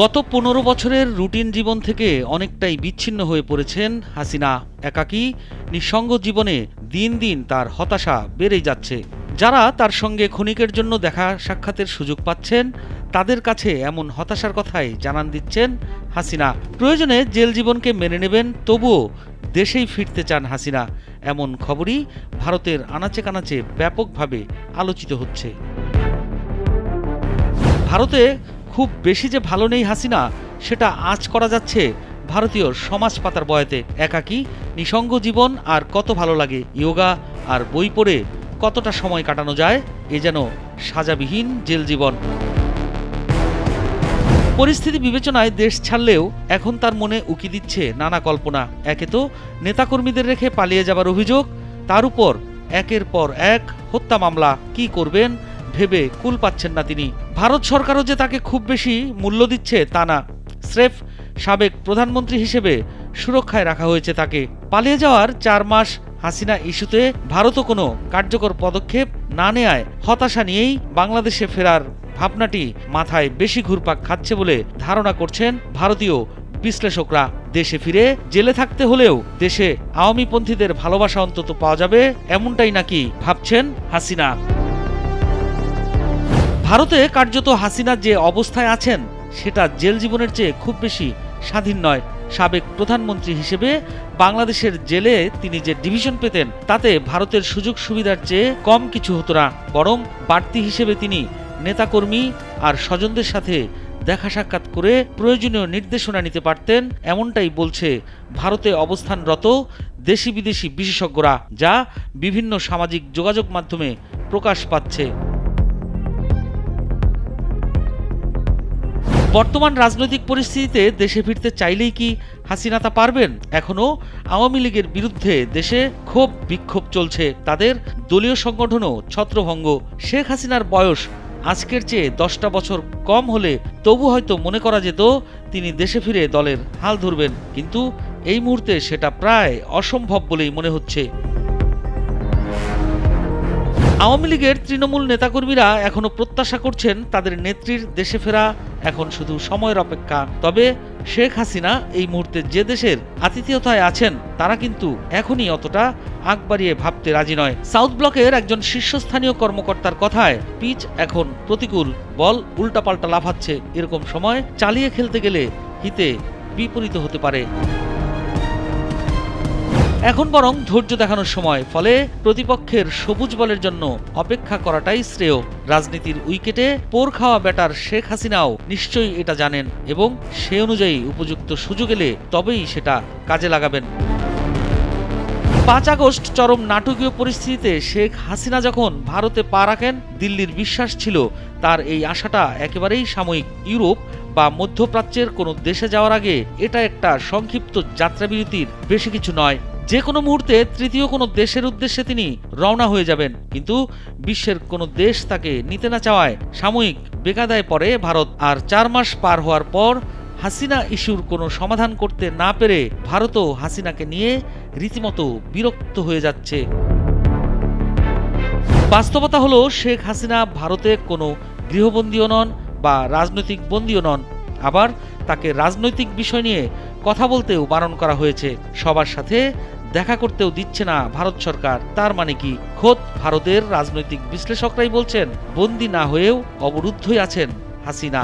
গত পনেরো বছরের রুটিন জীবন থেকে অনেকটাই বিচ্ছিন্ন হয়ে পড়েছেন হাসিনা। একাকী, নিঃসঙ্গ জীবনে দিন দিন তার হতাশা বেড়েই যাচ্ছে। যারা তার সঙ্গে ক্ষণিকের জন্য দেখা সাক্ষাতের সুযোগ পাচ্ছেন, তাদের কাছে এমন হতাশার কথাই জানান দিচ্ছেন হাসিনা। প্রয়োজনে জেল জীবনকে মেনে নেবেন, তবুও দেশেই ফিরতে চান হাসিনা। এমন খবরই ভারতের আনাচে কানাচে ব্যাপকভাবে আলোচিত হচ্ছে। ভারতে খুব বেশি যে ভালো নেই হাসিনা, সেটা আঁচ করা যাচ্ছে ভারতীয় সমাজ পাতার বয়াতে। একাকী, নিসঙ্গ জীবন আর কত ভালো লাগে ইয়োগা আর বই পড়ে কতটা সময় কাটানো যায়, এ যেন সাজাবিহীন জেল জীবন। পরিস্থিতি বিবেচনায় দেশ ছাড়লেও এখন তার মনে উকি দিচ্ছে নানা কল্পনা। একে তো নেতাকর্মীদের রেখে পালিয়ে যাবার অভিযোগ, তার উপর একের পর এক হত্যা মামলা। কি করবেন? ভেবে কুল পাচ্ছেন না তিনি। ভারত সরকারও যে তাকে খুব বেশি মূল্য দিচ্ছে তা না। স্রেফ সাবেক প্রধানমন্ত্রী হিসেবে সুরক্ষায় রাখা হয়েছে তাকে। পালিয়ে যাওয়ার চার মাস হাসিনা ইস্যুতে ভারতও কোনো কার্যকর পদক্ষেপ না নেয়ায় হতাশা নিয়েই বাংলাদেশে ফেরার ভাবনাটি মাথায় বেশি ঘুরপাক খাচ্ছে বলে ধারণা করছেন ভারতীয় বিশ্লেষকরা। দেশে ফিরে জেলে থাকতে হলেও দেশে আওয়ামীপন্থীদের ভালোবাসা অন্তত পাওয়া যাবে এমনটাই নাকি ভাবছেন হাসিনা। ভারতে কার্যত হাসিনা যে অবস্থায় আছেন, সেটা জেল জীবনের চেয়ে খুব বেশি স্বাধীন নয়। সাবেক প্রধানমন্ত্রী হিসেবে বাংলাদেশের জেলে তিনি যে ডিভিশন পেতেন, তাতে ভারতের সুযোগ সুবিধার চেয়ে কম কিছু হতো না। বরং বাড়তি হিসেবে তিনি নেতাকর্মী আর স্বজনদের সাথে দেখা সাক্ষাৎ করে প্রয়োজনীয় নির্দেশনা নিতে পারতেন, এমনটাই বলছে ভারতে অবস্থানরত দেশি বিদেশি বিশেষজ্ঞরা, যা বিভিন্ন সামাজিক যোগাযোগ মাধ্যমে প্রকাশ পাচ্ছে। বর্তমান রাজনৈতিক পরিস্থিতিতে দেশে ফিরতে চাইলেই কি হাসিনা তা পারবেন? এখনও আওয়ামী লীগের বিরুদ্ধে দেশে ক্ষোভ, বিক্ষোভ চলছে। তাদের দলীয় সংগঠনও ছত্রভঙ্গ। শেখ হাসিনার বয়স আজকের চেয়ে দশটা বছর কম হলে তবু হয়তো মনে করা যেত তিনি দেশে ফিরে দলের হাল ধরবেন। কিন্তু এই মুহূর্তে সেটা প্রায় অসম্ভব বলেই মনে হচ্ছে। আওয়ামী লীগের তৃণমূল নেতাকর্মীরা এখনও প্রত্যাশা করছেন তাদের নেত্রীর দেশে ফেরা, এখন শুধু সময়ের অপেক্ষা। তবে শেখ হাসিনা এই মুহূর্তে যে দেশের আতিথেয়তায় আছেন, তারা কিন্তু এখনই অতটা আগ বাড়িয়ে ভাবতে রাজি নয়। সাউথ ব্লকের একজন শীর্ষস্থানীয় কর্মকর্তার কথায় পিচ এখন প্রতিকূল, বল উল্টাপাল্টা লাফাচ্ছে। এরকম সময় চালিয়ে খেলতে গেলে হিতে বিপরীত হতে পারে। এখন বরং ধৈর্য দেখানোর সময়, ফলে প্রতিপক্ষের সবুজ বলের জন্য অপেক্ষা করাটাই শ্রেয়। রাজনীতির উইকেটে পোর খাওয়া ব্যাটার শেখ হাসিনাও নিশ্চয়ই এটা জানেন এবং সে অনুযায়ী উপযুক্ত সুযোগ এলে তবেই সেটা কাজে লাগাবেন। পাঁচ আগস্ট চরম নাটকীয় পরিস্থিতিতে শেখ হাসিনা যখন ভারতে পা রাখেন, দিল্লির বিশ্বাস ছিল তার এই আশাটা একেবারেই সাময়িক। ইউরোপ বা মধ্যপ্রাচ্যের কোনো দেশে যাওয়ার আগে এটা একটা সংক্ষিপ্ত যাত্রাবিরতির বেশি কিছু নয়। যে কোনো মুহূর্তে তৃতীয় কোনো দেশের উদ্দেশ্যে তিনি রওনা হয়ে যাবেন। কিন্তু বিশ্বের কোনো দেশ তাকে নিতে না চাওয়ায় সাময়িক বেকাদায় পড়ে ভারত। আর চার মাস পার হওয়ার পর হাসিনা ইস্যুর কোনো সমাধান করতে না পেরে ভারতও হাসিনাকে নিয়ে রীতিমতো বিরক্ত হয়ে যাচ্ছে। বাস্তবতা হলো, শেখ হাসিনা ভারতে কোনো গৃহবন্দীও নন বা রাজনৈতিক বন্দীও নন। আবার তাকে রাজনৈতিক বিষয় নিয়ে কথা বলতেও বারণ করা হয়েছে। সবার সাথে দেখা করতেও দিচ্ছে না ভারত সরকার। তার মানে কি? খোদ ভারতের রাজনৈতিক বিশ্লেষকরাই বলছেন, বন্দী না হয়েও অবরুদ্ধই আছেন হাসিনা।